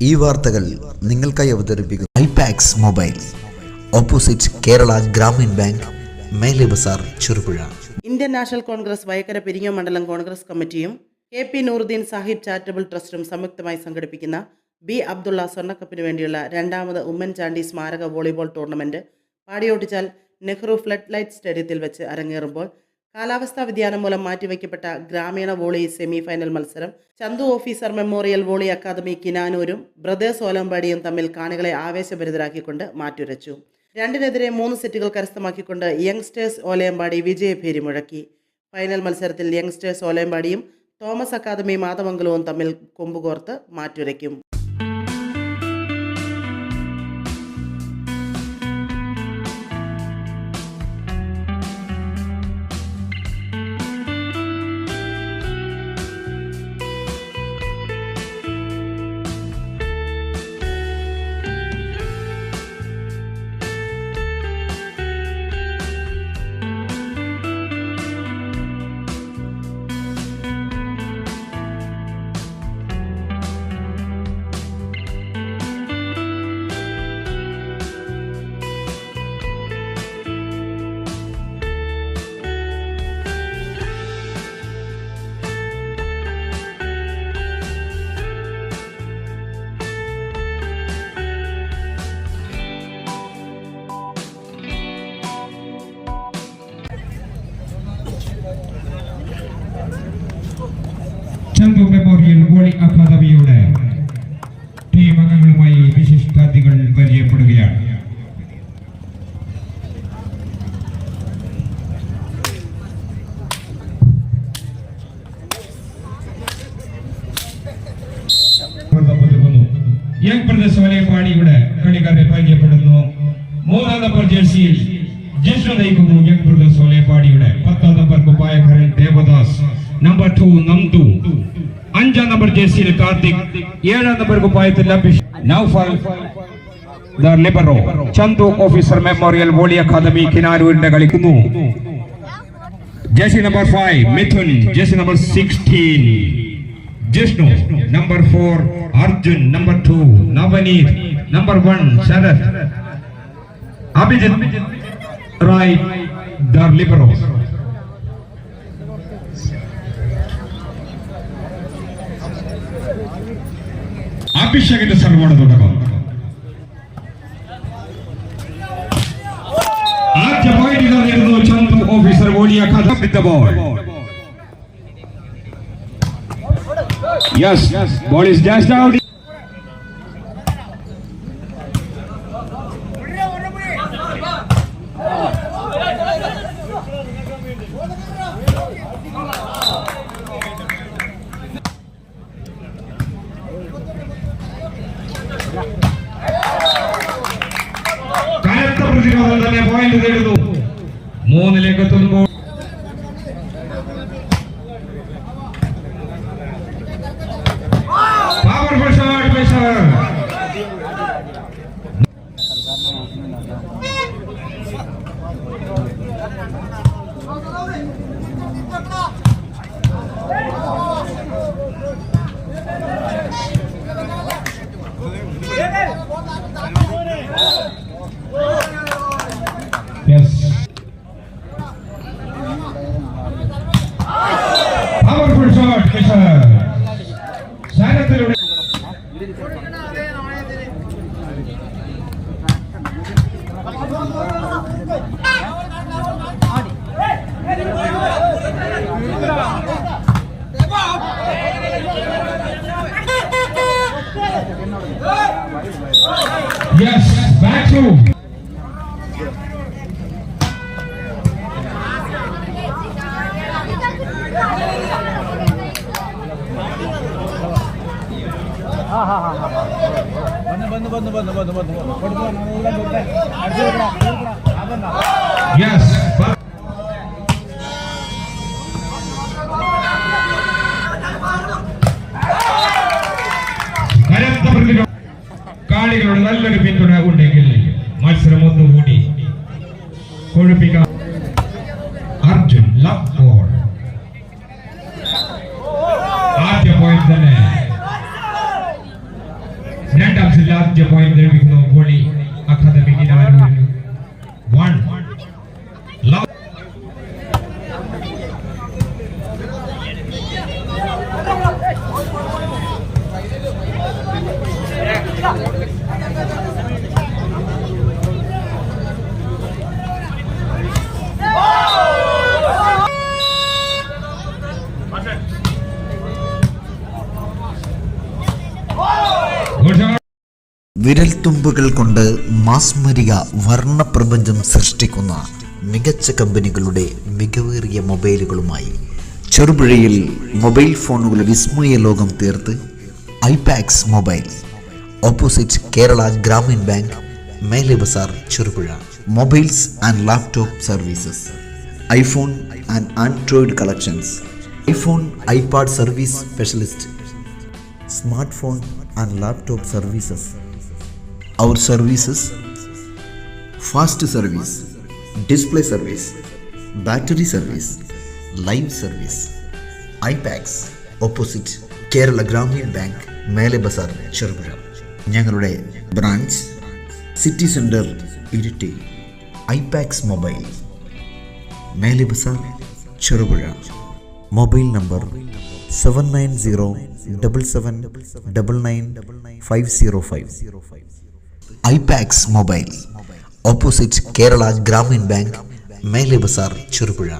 ഈ വാർത്തകൾ നിങ്ങൾക്കായി അവതരിപ്പിക്കുന്നു iPax mobile. Opposite Kerala Grameen bank മേലെ Bazar Cherupuzha. Indian National Congress Vayakkara Peringome മണ്ഡലം കോൺഗ്രസ് കമ്മിറ്റിയും K P Nooruddeen Sahib charitable ട്രസ്റ്റും സംയുക്തമായി സംഘടിപ്പിക്കുന്ന ബി അബ്ദുള്ള സ്വർണക്കപ്പിന് വേണ്ടിയുള്ള രണ്ടാമത് ഉമ്മൻചാണ്ടി സ്മാരക volleyball tournament Padiyottuchal Nehru flood light സ്റ്റേഡിയത്തിൽ വെച്ച് അരങ്ങേറുമ്പോൾ കാലാവസ്ഥാ വ്യതിയാനം മൂലം മാറ്റിവെക്കപ്പെട്ട ഗ്രാമീണ വോളി സെമി ഫൈനൽ മത്സരം Chanthu officer memorial volley academy കിനാനൂരും brothers ഓലമ്പാടിയും തമ്മിൽ കാണികളെ ആവേശഭരിതരാക്കിക്കൊണ്ട് മാറ്റുരച്ചു. രണ്ടിനെതിരെ മൂന്ന് സെറ്റുകൾ കരസ്ഥമാക്കിക്കൊണ്ട് യങ്സ്റ്റേഴ്സ് ഓലയമ്പാടി വിജയഭേരി മുഴക്കി. ഫൈനൽ മത്സരത്തിൽ യങ്സ്റ്റേഴ്സ് ഓലയമ്പാടിയും തോമസ് അക്കാദമി മാതമംഗലവും തമ്മിൽ കൊമ്പുകോർത്ത് മാറ്റുരയ്ക്കും. ചന്തു മെമ്മോറിയൽ വോളി അക്കാദമിയുടെ ടീം അംഗങ്ങളുമായി വിശിഷ്ടാതിഥികൾ പരിചയപ്പെടുകയാണ് പുതുക്കുന്നു. യങ് പ്രദേശ് വലയപ്പാടിയുടെ കളിക്കാരെ പരിചയപ്പെടുന്നു മൂന്നാം നമ്പർ ജേഴ്സിയിൽ ജിഷ്ണു നയിക്കുന്നു യങ് പ്രദേശ് വലയപ്പാടിയുടെ പത്താം number കുപ്പായക്കാരൻ Devdas number two Nandu അഞ്ചാം നമ്പർ ജേഴ്സിയിൽ കാർത്തിക് ഏഴാം number കുപ്പായത്തിൽ Noufal the libero Chanthu officer memorial volley academy കിനാരൂരിന്റെ കളിക്കുന്നു. Jersey number five Mithun jersey number sixteen Jishnu number four Arjun number two Navaneeth number one Sarath Abhijith Rai the libero അഭിഷേകിന്റെ സർവോട് തുടക്കം. ആദ്യ point നേടുന്നു Chandu officer ഓടിയ കഥ. Ball yes ball is just out point നേടുന്നു മൂന്നിലേക്ക് എത്തുമ്പോൾ ശരത്തിലൂടെ Yes, back to. കാളികളുടെ നല്ലൊരു പിന്തുണ ഉണ്ടെങ്കിൽ മത്സരം ഒന്നുകൂടി കൊഴുപ്പിക്കാം. അർജുൻ ലവ് ബോൾ ആദ്യ പോയിന്റ് തന്നെ. അഞ്ച് പോയിന്റ് ലഭിക്കുന്നു പോളി അക്കാദമിക്ക് വൺ ഗുഡ് വിരൽത്തുമ്പുകൾ കൊണ്ട് മാസ്മരിക വർണപ്രപഞ്ചം സൃഷ്ടിക്കുന്ന മികച്ച കമ്പനികളുടെ മികവേറിയ മൊബൈലുകളുമായി ചെറുപുഴയിൽ മൊബൈൽ ഫോണുകളുടെ വിസ്മയ ലോകം തീർത്ത് Ipax mobile opposite Kerala Grameen bank Mele Bazar Cherupuzha mobiles and laptop services iPhone and Android collections iPhone iPad service specialist smart phone and laptop services. Our services fast service display service battery service live service Ipax opposite Kerala Grameen bank Mele Bazar Cherupuzha ഞങ്ങളുടെ branch city centre Iritty Ipax mobile Mele Bazar Cherupuzha mobile number seven nine zero double seven double nine five zero five Ipax mobile. Opposite Kerala Grameen bank Mele Bazar Cherupuzha.